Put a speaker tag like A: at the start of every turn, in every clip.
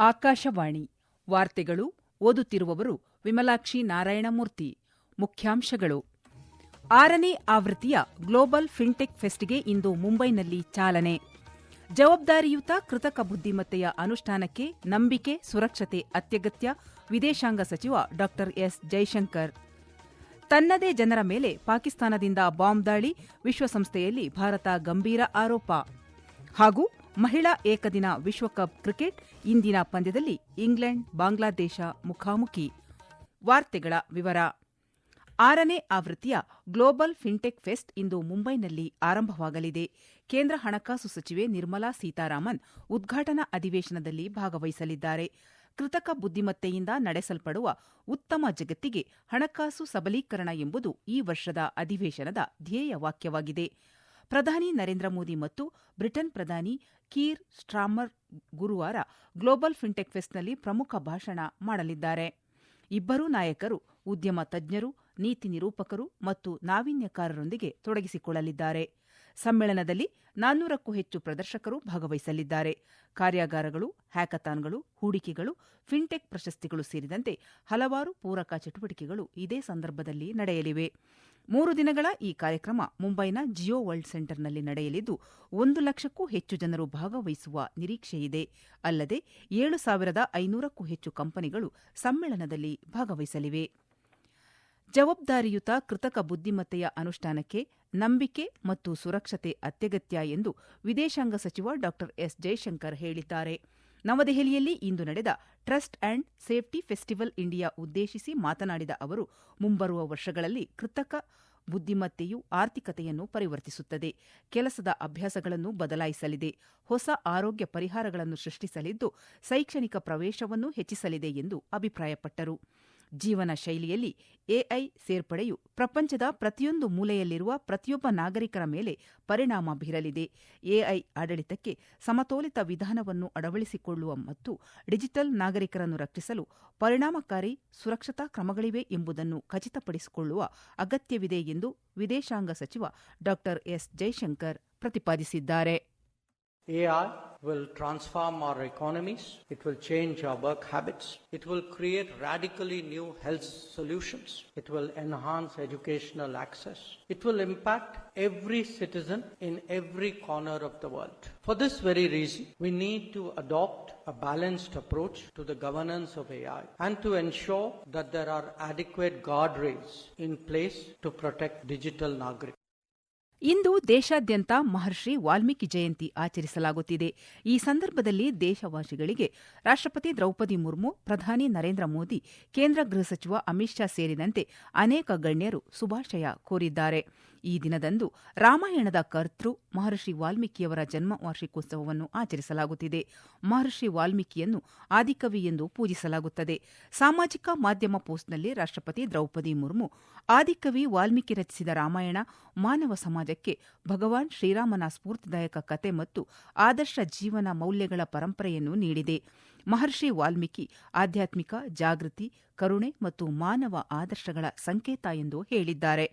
A: ಆಕಾಶವಾಣಿ. ವಾರ್ತೆಗಳು ಓದುತ್ತಿರುವವರು ವಿಮಲಾಕ್ಷಿ ನಾರಾಯಣಮೂರ್ತಿ. ಮುಖ್ಯಾಂಶಗಳು. ಆರನೇ ಆವೃತ್ತಿಯ ಗ್ಲೋಬಲ್ ಫಿನ್ಟೆಕ್ ಫೆಸ್ಟ್ಗೆ ಇಂದು ಮುಂಬೈನಲ್ಲಿ ಚಾಲನೆ. ಜವಾಬ್ದಾರಿಯುತ ಕೃತಕ ಬುದ್ದಿಮತ್ತೆಯ ಅನುಷ್ಠಾನಕ್ಕೆ ನಂಬಿಕೆ, ಸುರಕ್ಷತೆ ಅತ್ಯಗತ್ಯ, ವಿದೇಶಾಂಗ ಸಚಿವ ಡಾ ಎಸ್. ಜೈಶಂಕರ್. ತನ್ನದೇ ಜನರ ಮೇಲೆ ಪಾಕಿಸ್ತಾನದಿಂದ ಬಾಂಬ್ ದಾಳಿ, ವಿಶ್ವಸಂಸ್ಥೆಯಲ್ಲಿ ಭಾರತ ಗಂಭೀರ ಆರೋಪ. ಹಾಗೂ ಮಹಿಳಾ ಏಕದಿನ ವಿಶ್ವಕಪ್ ಕ್ರಿಕೆಟ್ ಇಂದಿನ ಪಂದ್ಯದಲ್ಲಿ ಇಂಗ್ಲೆಂಡ್, ಬಾಂಗ್ಲಾದೇಶ ಮುಖಾಮುಖಿ. ವಾರ್ತೆಗಳ ವಿವರ. ಆರನೇ ಆವೃತ್ತಿಯ ಗ್ಲೋಬಲ್ ಫಿನ್ಟೆಕ್ ಫೆಸ್ಟ್ ಇಂದು ಮುಂಬೈನಲ್ಲಿ ಆರಂಭವಾಗಲಿದೆ. ಕೇಂದ್ರ ಹಣಕಾಸು ಸಚಿವೆ ನಿರ್ಮಲಾ ಸೀತಾರಾಮನ್ ಉದ್ಘಾಟನಾ ಅಧಿವೇಶನದಲ್ಲಿ ಭಾಗವಹಿಸಲಿದ್ದಾರೆ. ಕೃತಕ ಬುದ್ದಿಮತ್ತೆಯಿಂದ ನಡೆಸಲ್ಪಡುವ ಉತ್ತಮ ಜಗತ್ತಿಗೆ ಹಣಕಾಸು ಸಬಲೀಕರಣ ಎಂಬುದು ಈ ವರ್ಷದ ಅಧಿವೇಶನದ ಧ್ಯೇಯ ವಾಕ್ಯವಾಗಿದೆ. ಪ್ರಧಾನಿ ನರೇಂದ್ರ ಮೋದಿ ಮತ್ತು ಬ್ರಿಟನ್ ಪ್ರಧಾನಿ ಕೀರ್ ಸ್ಟ್ರಾಮರ್ ಗುರುವಾರ ಗ್ಲೋಬಲ್ ಫಿನ್ಟೆಕ್ ಫೆಸ್ಟ್ನಲ್ಲಿ ಪ್ರಮುಖ ಭಾಷಣ ಮಾಡಲಿದ್ದಾರೆ. ಇಬ್ಬರೂ ನಾಯಕರು ಉದ್ಯಮ ತಜ್ಞರು, ನೀತಿ ನಿರೂಪಕರು ಮತ್ತು ನಾವೀನ್ಯಕಾರರೊಂದಿಗೆ ತೊಡಗಿಸಿಕೊಳ್ಳಲಿದ್ದಾರೆ. ಸಮ್ಮೇಳನದಲ್ಲಿ ನಾನ್ನೂರಕ್ಕೂ ಹೆಚ್ಚು ಪ್ರದರ್ಶಕರು ಭಾಗವಹಿಸಲಿದ್ದಾರೆ. ಕಾರ್ಯಾಗಾರಗಳು, ಹ್ಯಾಕಥಾನ್ಗಳು, ಹೂಡಿಕೆಗಳು, ಫಿನ್ಟೆಕ್ ಪ್ರಶಸ್ತಿಗಳು ಸೇರಿದಂತೆ ಹಲವಾರು ಪೂರಕ ಚಟುವಟಿಕೆಗಳು ಇದೇ ಸಂದರ್ಭದಲ್ಲಿ ನಡೆಯಲಿವೆ. ಮೂರು ದಿನಗಳ ಈ ಕಾರ್ಯಕ್ರಮ ಮುಂಬೈನ ಜಿಯೋ ವರ್ಲ್ಡ್ ಸೆಂಟರ್ನಲ್ಲಿ ನಡೆಯಲಿದ್ದು, ಒಂದು ಲಕ್ಷಕ್ಕೂ ಹೆಚ್ಚು ಜನರು ಭಾಗವಹಿಸುವ ನಿರೀಕ್ಷೆಯಿದೆ ಅಲ್ಲದೆ, ಏಳು ಸಾವಿರದ ಐನೂರಕ್ಕೂ ಹೆಚ್ಚು ಕಂಪನಿಗಳು ಸಮ್ಮೇಳನದಲ್ಲಿ ಭಾಗವಹಿಸಲಿವೆ. ಜವಾಬ್ದಾರಿಯುತ ಕೃತಕ ಬುದ್ದಿಮತ್ತೆಯ ಅನುಷ್ಠಾನಕ್ಕೆ ನಂಬಿಕೆ ಮತ್ತು ಸುರಕ್ಷತೆ ಅತ್ಯಗತ್ಯ ಎಂದು ವಿದೇಶಾಂಗ ಸಚಿವ ಡಾ ಎಸ್ ಜೈಶಂಕರ್ ಹೇಳಿದ್ದಾರೆ. ನವದೆಹಲಿಯಲ್ಲಿ ಇಂದು ನಡೆದ trust and safety festival India ಉದ್ದೇಶಿಸಿ ಮಾತನಾಡಿದ ಅವರು, ಮುಂಬರುವ ವರ್ಷಗಳಲ್ಲಿ ಕೃತಕ ಬುದ್ದಿಮತ್ತೆಯು ಆರ್ಥಿಕತೆಯನ್ನು ಪರಿವರ್ತಿಸುತ್ತದೆ. ಕೆಲಸದ ಅಭ್ಯಾಸಗಳನ್ನು ಬದಲಾಯಿಸಲಿದೆ. ಹೊಸ ಆರೋಗ್ಯ ಪರಿಹಾರಗಳನ್ನು ಸೃಷ್ಟಿಸಲಿದ್ದು, ಶೈಕ್ಷಣಿಕ ಪ್ರವೇಶವನ್ನು ಹೆಚ್ಚಿಸಲಿದೆ ಎಂದು ಅಭಿಪ್ರಾಯಪಟ್ಟರು. ಜೀವನ ಶೈಲಿಯಲ್ಲಿ ಎಐ ಸೇರ್ಪಡೆಯು ಪ್ರಪಂಚದ ಪ್ರತಿಯೊಂದು ಮೂಲೆಯಲ್ಲಿರುವ ಪ್ರತಿಯೊಬ್ಬ ನಾಗರಿಕರ ಮೇಲೆ ಪರಿಣಾಮ ಬೀರಲಿದೆ. ಎಐ ಆಡಳಿತಕ್ಕೆ ಸಮತೋಲಿತ ವಿಧಾನವನ್ನು ಅಳವಡಿಸಿಕೊಳ್ಳುವ ಮತ್ತು ಡಿಜಿಟಲ್ ನಾಗರಿಕರನ್ನು ರಕ್ಷಿಸಲು ಪರಿಣಾಮಕಾರಿ ಸುರಕ್ಷತಾ ಕ್ರಮಗಳಿವೆ ಎಂಬುದನ್ನು ಖಚಿತಪಡಿಸಿಕೊಳ್ಳುವ ಅಗತ್ಯವಿದೆ ಎಂದು ವಿದೇಶಾಂಗ ಸಚಿವ ಡಾ ಎಸ್ ಜೈಶಂಕರ್ ಪ್ರತಿಪಾದಿಸಿದ್ದಾರೆ.
B: AI will transform our economies. It will change our work habits. It will create radically new health solutions. It will enhance educational access. It will impact every citizen in every corner of the world. For this very reason, we need to adopt a balanced approach to the governance of AI and to ensure that there are adequate guardrails in place to protect digital Nagrik.
A: ಇಂದು ದೇಶಾದ್ಯಂತ ಮಹರ್ಷಿ ವಾಲ್ಮೀಕಿ ಜಯಂತಿ ಆಚರಿಸಲಾಗುತ್ತಿದೆ. ಈ ಸಂದರ್ಭದಲ್ಲಿ ದೇಶವಾಸಿಗಳಿಗೆ ರಾಷ್ಟ್ರಪತಿ ದ್ರೌಪದಿ ಮುರ್ಮು, ಪ್ರಧಾನಿ ನರೇಂದ್ರ ಮೋದಿ, ಕೇಂದ್ರ ಗೃಹ ಸಚಿವ ಅಮಿತ್ ಶಾ ಸೇರಿದಂತೆ ಅನೇಕ ಗಣ್ಯರು ಶುಭಾಶಯ ಕೋರಿದ್ದಾರೆ. ಈ ದಿನದಂದು ರಾಮಾಯಣದ ಕರ್ತೃ ಮಹರ್ಷಿ ವಾಲ್ಮೀಕಿಯವರ ಜನ್ಮ ವಾರ್ಷಿಕೋತ್ಸವವನ್ನು ಆಚರಿಸಲಾಗುತ್ತಿದೆ. ಮಹರ್ಷಿ ವಾಲ್ಮೀಕಿಯನ್ನು ಆದಿಕವಿ ಎಂದು ಪೂಜಿಸಲಾಗುತ್ತದೆ. ಸಾಮಾಜಿಕ ಮಾಧ್ಯಮ ಪೋಸ್ಟ್ನಲ್ಲಿ ರಾಷ್ಟ್ರಪತಿ ದ್ರೌಪದಿ ಮುರ್ಮು, ಆದಿಕವಿ ವಾಲ್ಮೀಕಿ ರಚಿಸಿದ ರಾಮಾಯಣ ಮಾನವ ಸಮಾಜಕ್ಕೆ ಭಗವಾನ್ ಶ್ರೀರಾಮನ ಸ್ಫೂರ್ತಿದಾಯಕ ಕತೆ ಮತ್ತು ಆದರ್ಶ ಜೀವನ ಮೌಲ್ಯಗಳ ಪರಂಪರೆಯನ್ನು ನೀಡಿದೆ. ಮಹರ್ಷಿ ವಾಲ್ಮೀಕಿ ಆಧ್ಯಾತ್ಮಿಕ, ಜಾಗೃತಿ, ಕರುಣೆ ಮತ್ತು ಮಾನವ ಆದರ್ಶಗಳ ಸಂಕೇತ ಎಂದು ಹೇಳಿದ್ದಾರೆ.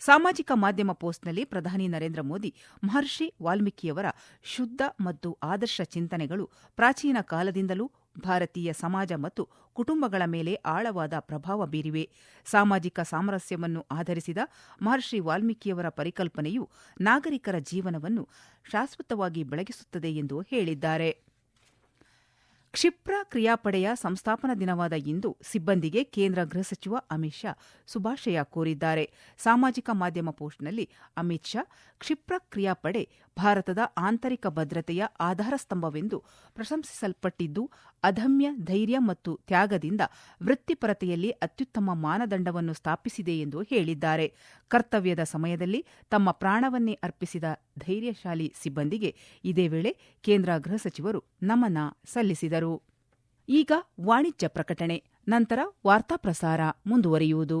A: ಸಾಮಾಜಿಕ ಮಾಧ್ಯಮ ಪೋಸ್ಟ್ನಲ್ಲಿ ಪ್ರಧಾನಿ ನರೇಂದ್ರ ಮೋದಿ, ಮಹರ್ಷಿ ವಾಲ್ಮೀಕಿಯವರ ಶುದ್ಧ ಮತ್ತು ಆದರ್ಶ ಚಿಂತನೆಗಳು ಪ್ರಾಚೀನ ಕಾಲದಿಂದಲೂ ಭಾರತೀಯ ಸಮಾಜ ಮತ್ತು ಕುಟುಂಬಗಳ ಮೇಲೆ ಆಳವಾದ ಪ್ರಭಾವ ಬೀರಿವೆ. ಸಾಮಾಜಿಕ ಸಾಮರಸ್ಯವನ್ನು ಆಧರಿಸಿದ ಮಹರ್ಷಿ ವಾಲ್ಮೀಕಿಯವರ ಪರಿಕಲ್ಪನೆಯು ನಾಗರಿಕರ ಜೀವನವನ್ನು ಶಾಶ್ವತವಾಗಿ ಬೆಳಗಿಸುತ್ತದೆ ಎಂದು ಹೇಳಿದ್ದಾರೆ. ಕ್ಷಿಪ್ರ ಕ್ರಿಯಾಪಡೆಯ ಸಂಸ್ಥಾಪನಾ ದಿನವಾದ ಇಂದು ಸಿಬ್ಬಂದಿಗೆ ಕೇಂದ್ರ ಗೃಹ ಸಚಿವ ಅಮಿತ್ ಶಾ ಶುಭಾಶಯ ಕೋರಿದ್ದಾರೆ. ಸಾಮಾಜಿಕ ಮಾಧ್ಯಮ ಪೋಸ್ಟ್ನಲ್ಲಿ ಅಮಿತ್ ಶಾ ಕ್ಷಿಪ್ರ ಕ್ರಿಯಾಪಡೆ ಭಾರತದ ಆಂತರಿಕ ಭದ್ರತೆಯ ಆಧಾರಸ್ತಂಭವೆಂದು ಪ್ರಶಂಸಿಸಲ್ಪಟ್ಟಿದ್ದು, ಅಧಮ್ಯ, ಧೈರ್ಯ ಮತ್ತು ತ್ಯಾಗದಿಂದ ವೃತ್ತಿಪರತೆಯಲ್ಲಿ ಅತ್ಯುತ್ತಮ ಮಾನದಂಡವನ್ನು ಸ್ಥಾಪಿಸಿದೆ ಎಂದು ಹೇಳಿದ್ದಾರೆ. ಕರ್ತವ್ಯದ ಸಮಯದಲ್ಲಿ ತಮ್ಮ ಪ್ರಾಣವನ್ನೇ ಅರ್ಪಿಸಿದ ಧೈರ್ಯಶಾಲಿ ಸಿಬ್ಬಂದಿಗೆ ಇದೇ ವೇಳೆ ಕೇಂದ್ರ ಗೃಹ ಸಚಿವರು ನಮನ ಸಲ್ಲಿಸಿದರು. ಈಗ ವಾಣಿಜ್ಯ ಪ್ರಕಟಣೆ, ನಂತರ ವಾರ್ತಾ ಪ್ರಸಾರ ಮುಂದುವರಿಯುವುದು.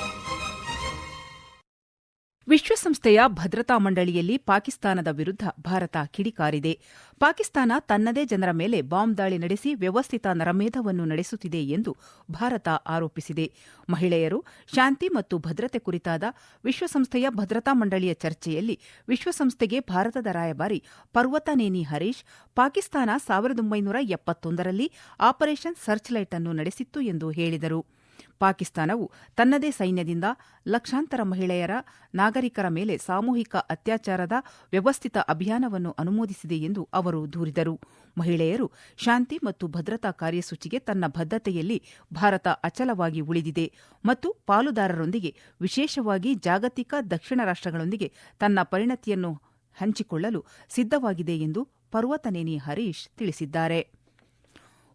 A: ವಿಶ್ವಸಂಸ್ಥೆಯ ಭದ್ರತಾ ಮಂಡಳಿಯಲ್ಲಿ ಪಾಕಿಸ್ತಾನದ ವಿರುದ್ಧ ಭಾರತ ಕಿಡಿಕಾರಿದೆ. ಪಾಕಿಸ್ತಾನ ತನ್ನದೇ ಜನರ ಮೇಲೆ ಬಾಂಬ್ ದಾಳಿ ನಡೆಸಿ ವ್ಯವಸ್ಥಿತ ನರಮೇಧವನ್ನು ನಡೆಸುತ್ತಿದೆ ಎಂದು ಭಾರತ ಆರೋಪಿಸಿದೆ. ಮಹಿಳೆಯರು ಶಾಂತಿ ಮತ್ತು ಭದ್ರತೆ ಕುರಿತಾದ ವಿಶ್ವಸಂಸ್ಥೆಯ ಭದ್ರತಾ ಮಂಡಳಿಯ ಚರ್ಚೆಯಲ್ಲಿ ವಿಶ್ವಸಂಸ್ಥೆಗೆ ಭಾರತದ ರಾಯಭಾರಿ ಪರ್ವತನೇನಿ ಹರೀಶ್, ಪಾಕಿಸ್ತಾನ ಸಾವಿರದ ಒಂಬೈನೂರ ಎಪ್ಪತ್ತೊಂದರಲ್ಲಿ ಆಪರೇಷನ್ ಸರ್ಚ್ ಲೈಟ್ ಅನ್ನು ನಡೆಸಿತ್ತು ಎಂದು ಹೇಳಿದರು. ಪಾಕಿಸ್ತಾನವು ತನ್ನದೇ ಸೈನ್ಯದಿಂದ ಲಕ್ಷಾಂತರ ಮಹಿಳೆಯರ ನಾಗರಿಕರ ಮೇಲೆ ಸಾಮೂಹಿಕ ಅತ್ಯಾಚಾರದ ವ್ಯವಸ್ಥಿತ ಅಭಿಯಾನವನ್ನು ಅನುಮೋದಿಸಿದೆ ಎಂದು ಅವರು ದೂರಿದರು. ಮಹಿಳೆಯರು ಶಾಂತಿ ಮತ್ತು ಭದ್ರತಾ ಕಾರ್ಯಸೂಚಿಗೆ ತನ್ನ ಬದ್ಧತೆಯಲ್ಲಿ ಭಾರತ ಅಚಲವಾಗಿ ಉಳಿದಿದೆ ಮತ್ತು ಪಾಲುದಾರರೊಂದಿಗೆ ವಿಶೇಷವಾಗಿ ಜಾಗತಿಕ ದಕ್ಷಿಣ ರಾಷ್ಟ್ರಗಳೊಂದಿಗೆ ತನ್ನ ಪರಿಣತಿಯನ್ನು ಹಂಚಿಕೊಳ್ಳಲು ಸಿದ್ಧವಾಗಿದೆ ಎಂದು ಪರ್ವತನೇನಿ ಹರೀಶ್ ತಿಳಿಸಿದ್ದಾರೆ.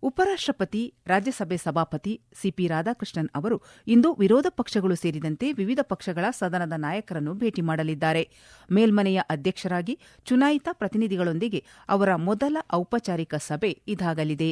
A: ಉಪರಾಷ್ಟ್ರಪತಿ, ರಾಜ್ಯಸಭೆ ಸಭಾಪತಿ ಸಿಪಿ ರಾಧಾಕೃಷ್ಣನ್ ಅವರು ಇಂದು ವಿರೋಧ ಪಕ್ಷಗಳು ಸೇರಿದಂತೆ ವಿವಿಧ ಪಕ್ಷಗಳ ಸದನದ ನಾಯಕರನ್ನು ಭೇಟಿ ಮಾಡಲಿದ್ದಾರೆ. ಮೇಲ್ಮನೆಯ ಅಧ್ಯಕ್ಷರಾಗಿ ಚುನಾಯಿತ ಪ್ರತಿನಿಧಿಗಳೊಂದಿಗೆ ಅವರ ಮೊದಲ ಔಪಚಾರಿಕ ಸಭೆ ಇದಾಗಲಿದೆ.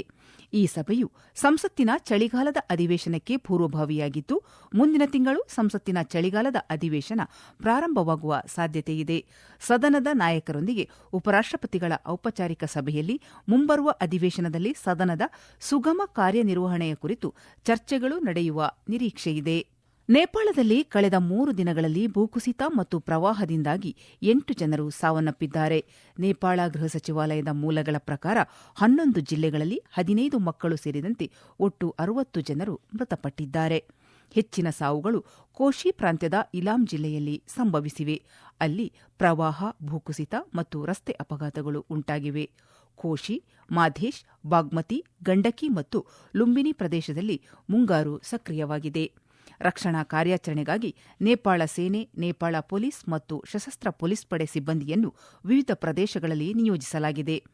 A: ಈ ಸಭೆಯು ಸಂಸತ್ತಿನ ಚಳಿಗಾಲದ ಅಧಿವೇಶನಕ್ಕೆ ಪೂರ್ವಭಾವಿಯಾಗಿದ್ದು, ಮುಂದಿನ ತಿಂಗಳು ಸಂಸತ್ತಿನ ಚಳಿಗಾಲದ ಅಧಿವೇಶನ ಪ್ರಾರಂಭವಾಗುವ ಸಾಧ್ಯತೆಯಿದೆ. ಸದನದ ನಾಯಕರೊಂದಿಗೆ ಉಪರಾಷ್ಟ್ರಪತಿಗಳ ಔಪಚಾರಿಕ ಸಭೆಯಲ್ಲಿ ಮುಂಬರುವ ಅಧಿವೇಶನದಲ್ಲಿ ಸದನದ ಸುಗಮ ಕಾರ್ಯನಿರ್ವಹಣೆಯ ಕುರಿತು ಚರ್ಚೆಗಳು ನಡೆಯುವ ನಿರೀಕ್ಷೆಯಿದೆ. ನೇಪಾಳದಲ್ಲಿ ಕಳೆದ ಮೂರು ದಿನಗಳಲ್ಲಿ ಭೂಕುಸಿತ ಮತ್ತು ಪ್ರವಾಹದಿಂದಾಗಿ ಎಂಟು ಜನರು ಸಾವನ್ನಪ್ಪಿದ್ದಾರೆ. ನೇಪಾಳ ಗೃಹ ಸಚಿವಾಲಯದ ಮೂಲಗಳ ಪ್ರಕಾರ ಹನ್ನೊಂದು ಜಿಲ್ಲೆಗಳಲ್ಲಿ ಹದಿನೈದು ಮಕ್ಕಳು ಸೇರಿದಂತೆ ಒಟ್ಟು ಅರವತ್ತು ಜನರು ಮೃತಪಟ್ಟಿದ್ದಾರೆ. ಹೆಚ್ಚಿನ ಸಾವುಗಳು ಕೋಶಿ ಪ್ರಾಂತ್ಯದ ಇಲಾಂ ಜಿಲ್ಲೆಯಲ್ಲಿ ಸಂಭವಿಸಿವೆ. ಅಲ್ಲಿ ಪ್ರವಾಹ, ಭೂಕುಸಿತ ಮತ್ತು ರಸ್ತೆ ಅಪಘಾತಗಳು ಉಂಟಾಗಿವೆ. ಕೋಶಿ ಮಾಧೇಶ್ ಬಾಗ್ಮತಿ, ಗಂಡಕಿ ಮತ್ತು ಲುಂಬಿನಿ ಪ್ರದೇಶದಲ್ಲಿ ಮುಂಗಾರು ಸಕ್ರಿಯವಾಗಿದೆ. ರಕ್ಷಣಾ ಕಾರ್ಯಾಚರಣೆಗಾಗಿ ನೇಪಾಳ ಸೇನೆ, ನೇಪಾಳ ಪೊಲೀಸ್ ಮತ್ತು ಸಶಸ್ತ್ರ ಪೊಲೀಸ್ ಪಡೆ ಸಿಬ್ಬಂದಿಯನ್ನು ವಿವಿಧ ಪ್ರದೇಶಗಳಲ್ಲಿ ನಿಯೋಜಿಸಲಾಗಿದೆ.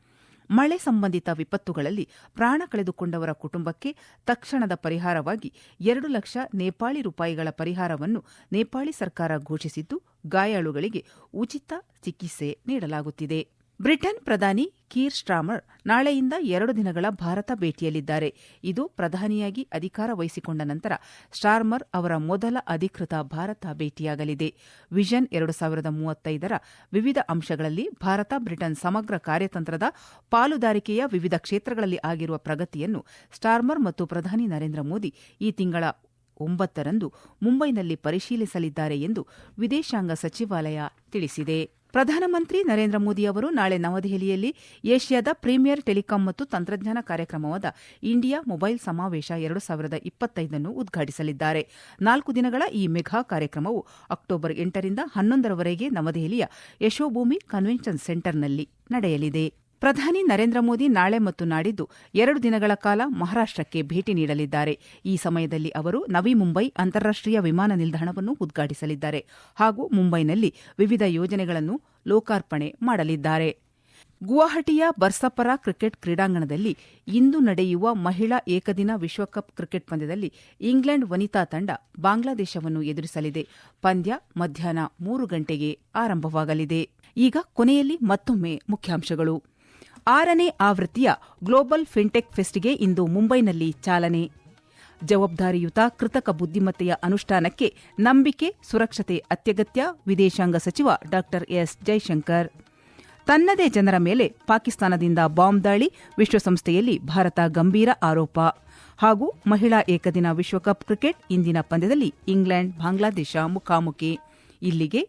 A: ಮಳೆ ಸಂಬಂಧಿತ ವಿಪತ್ತುಗಳಲ್ಲಿ ಪ್ರಾಣ ಕಳೆದುಕೊಂಡವರ ಕುಟುಂಬಕ್ಕೆ ತಕ್ಷಣದ ಪರಿಹಾರವಾಗಿ ಎರಡು ಲಕ್ಷ ನೇಪಾಳಿ ರೂಪಾಯಿಗಳ ಪರಿಹಾರವನ್ನು ನೇಪಾಳಿ ಸರ್ಕಾರ ಘೋಷಿಸಿದ್ದು ಗಾಯಾಳುಗಳಿಗೆ ಉಚಿತ ಚಿಕಿತ್ಸೆ ನೀಡಲಾಗುತ್ತಿದೆ. ಬ್ರಿಟನ್ ಪ್ರಧಾನಿ ಕೀರ್ ಸ್ಟ್ರಾಮರ್ ನಾಳೆಯಿಂದ ಎರಡು ದಿನಗಳ ಭಾರತ ಭೇಟಿಯಲ್ಲಿದ್ದಾರೆ. ಇದು ಪ್ರಧಾನಿಯಾಗಿ ಅಧಿಕಾರ ವಹಿಸಿಕೊಂಡ ನಂತರ ಸ್ಟಾರ್ಮರ್ ಅವರ ಮೊದಲ ಅಧಿಕೃತ ಭಾರತ ಭೇಟಿಯಾಗಲಿದೆ. ವಿಷನ್ ಎರಡು ಸಾವಿರದ ಮೂವತ್ತೈದರ ವಿವಿಧ ಅಂಶಗಳಲ್ಲಿ ಭಾರತ ಬ್ರಿಟನ್ ಸಮಗ್ರ ಕಾರ್ಯತಂತ್ರದ ಪಾಲುದಾರಿಕೆಯ ವಿವಿಧ ಕ್ಷೇತ್ರಗಳಲ್ಲಿ ಆಗಿರುವ ಪ್ರಗತಿಯನ್ನು ಸ್ಟಾರ್ಮರ್ ಮತ್ತು ಪ್ರಧಾನಿ ನರೇಂದ್ರ ಮೋದಿ ಈ ತಿಂಗಳ ಒಂಬತ್ತರಂದು ಮುಂಬೈನಲ್ಲಿ ಪರಿಶೀಲಿಸಲಿದ್ದಾರೆ ಎಂದು ವಿದೇಶಾಂಗ ಸಚಿವಾಲಯ ತಿಳಿಸಿದೆ. ಪ್ರಧಾನಮಂತ್ರಿ ನರೇಂದ್ರ ಮೋದಿ ಅವರು ನಾಳೆ ನವದೆಹಲಿಯಲ್ಲಿ ಏಷ್ಯಾದ ಪ್ರೀಮಿಯರ್ ಟೆಲಿಕಾಂ ಮತ್ತು ತಂತ್ರಜ್ಞಾನ ಕಾರ್ಯಕ್ರಮವಾದ ಇಂಡಿಯಾ ಮೊಬೈಲ್ ಸಮಾವೇಶ ಎರಡು ಸಾವಿರದ ಇಪ್ಪತ್ತೈದನ್ನು ಉದ್ಘಾಟಿಸಲಿದ್ದಾರೆ. ನಾಲ್ಕು ದಿನಗಳ ಈ ಮೆಘಾ ಕಾರ್ಯಕ್ರಮವು ಅಕ್ಟೋಬರ್ ಎಂಟರಿಂದ ಹನ್ನೊಂದರವರೆಗೆ ನವದೆಹಲಿಯ ಯಶೋಭೂಮಿ ಕನ್ವೆನ್ಷನ್ ಸೆಂಟರ್ನಲ್ಲಿ ನಡೆಯಲಿದೆ. ಪ್ರಧಾನಿ ನರೇಂದ್ರ ಮೋದಿ ನಾಳೆ ಮತ್ತು ನಾಡಿದ್ದು ಎರಡು ದಿನಗಳ ಕಾಲ ಮಹಾರಾಷ್ಟಕ್ಕೆ ಭೇಟಿ ನೀಡಲಿದ್ದಾರೆ. ಈ ಸಮಯದಲ್ಲಿ ಅವರು ನವಿ ಮುಂಬೈ ಅಂತಾರಾಷ್ಟೀಯ ವಿಮಾನ ನಿಲ್ದಾಣವನ್ನು ಉದ್ಘಾಟಿಸಲಿದ್ದಾರೆ ಹಾಗೂ ಮುಂಬೈನಲ್ಲಿ ವಿವಿಧ ಯೋಜನೆಗಳನ್ನು ಲೋಕಾರ್ಪಣೆ ಮಾಡಲಿದ್ದಾರೆ. ಗುವಾಹಟಿಯ ಬರ್ಸಪರ ಕ್ರಿಕೆಟ್ ಕ್ರೀಡಾಂಗಣದಲ್ಲಿ ಇಂದು ನಡೆಯುವ ಮಹಿಳಾ ಏಕದಿನ ವಿಶ್ವಕಪ್ ಕ್ರಿಕೆಟ್ ಪಂದ್ಯದಲ್ಲಿ ಇಂಗ್ಲೆಂಡ್ ವನಿತಾ ತಂಡ ಬಾಂಗ್ಲಾದೇಶವನ್ನು ಎದುರಿಸಲಿದೆ. ಪಂದ್ಯ ಮಧ್ಯಾಹ್ನ ಮೂರು ಗಂಟೆಗೆ ಆರಂಭವಾಗಲಿದೆ. ಈಗ ಕೊನೆಯಲ್ಲಿ ಮತ್ತೊಮ್ಮೆ ಮುಖ್ಯಾಂಶಗಳು. ಆರನೇ ಆವೃತ್ತಿಯ ಗ್ಲೋಬಲ್ ಫಿನ್ಟೆಕ್ ಫೆಸ್ಟ್ಗೆ ಇಂದು ಮುಂಬೈನಲ್ಲಿ ಚಾಲನೆ. ಜವಾಬ್ದಾರಿಯುತ ಕೃತಕ ಬುದ್ದಿಮತ್ತೆಯ ಅನುಷ್ಠಾನಕ್ಕೆ ನಂಬಿಕೆ, ಸುರಕ್ಷತೆ ಅತ್ಯಗತ್ಯ, ವಿದೇಶಾಂಗ ಸಚಿವ ಡಾ ಎಸ್. ಜೈಶಂಕರ್. ತನ್ನದೇ ಜನರ ಮೇಲೆ ಪಾಕಿಸ್ತಾನದಿಂದ ಬಾಂಬ್ ದಾಳಿ, ವಿಶ್ವಸಂಸ್ಥೆಯಲ್ಲಿ ಭಾರತ ಗಂಭೀರ ಆರೋಪ. ಹಾಗೂ ಮಹಿಳಾ ಏಕದಿನ ವಿಶ್ವಕಪ್ ಕ್ರಿಕೆಟ್ ಇಂದಿನ ಪಂದ್ಯದಲ್ಲಿ ಇಂಗ್ಲೆಂಡ್, ಬಾಂಗ್ಲಾದೇಶ ಮುಖಾಮುಖಿ. ಇಲ್ಲಿಗೆ